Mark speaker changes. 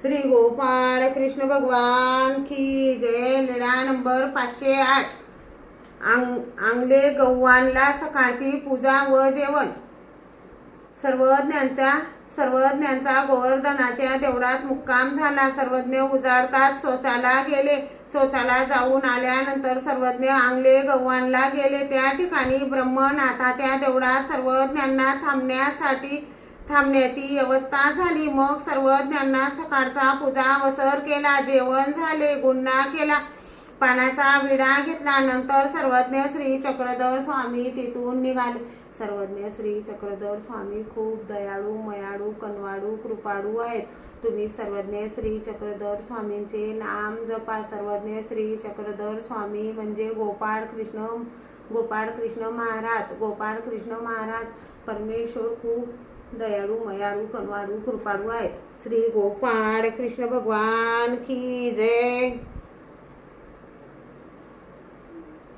Speaker 1: श्री गोपाळ कृष्ण भगवान की जय निळा नंबर पाचशे आठ. आंग आंगले गव्हाणला सकाळची पूजा व जेवण. सर्वज्ञांचा सर्वज्ञांचा गोवर्धनाच्या देवळात मुक्काम झाला. सर्वज्ञ उजाडतात शौचाला गेले. शौचाला जाऊन आल्यानंतर सर्वज्ञ आंगले गव्हाणला गेले. त्या ठिकाणी ब्रह्मनाथाच्या देवळात सर्वज्ञांना थांबण्यासाठी थांबण्याची व्यवस्था झाली. मग सर्वज्ञांना सकाळचा पूजा वसर केला. जेवण झाले गुन्हा केला. पाण्याचा विडा घेतला. नंतर सर्वज्ञ श्री चक्रधर स्वामी तिथून निघाले. सर्वज्ञ श्री चक्रधर स्वामी खूप दयाळू मयाळू कनवाळू कृपाळू आहेत. तुम्ही सर्वज्ञ श्री चक्रधर स्वामींचे नाम जपा. सर्वज्ञ श्री चक्रधर स्वामी म्हणजे गोपाळ कृष्ण गोपाळ कृष्ण महाराज. गोपाळ कृष्ण महाराज परमेश्वर खूप दयाळू मयाळू कनवाळू कृपाळू आहेत श्री गोपाळ कृष्ण भगवान की जय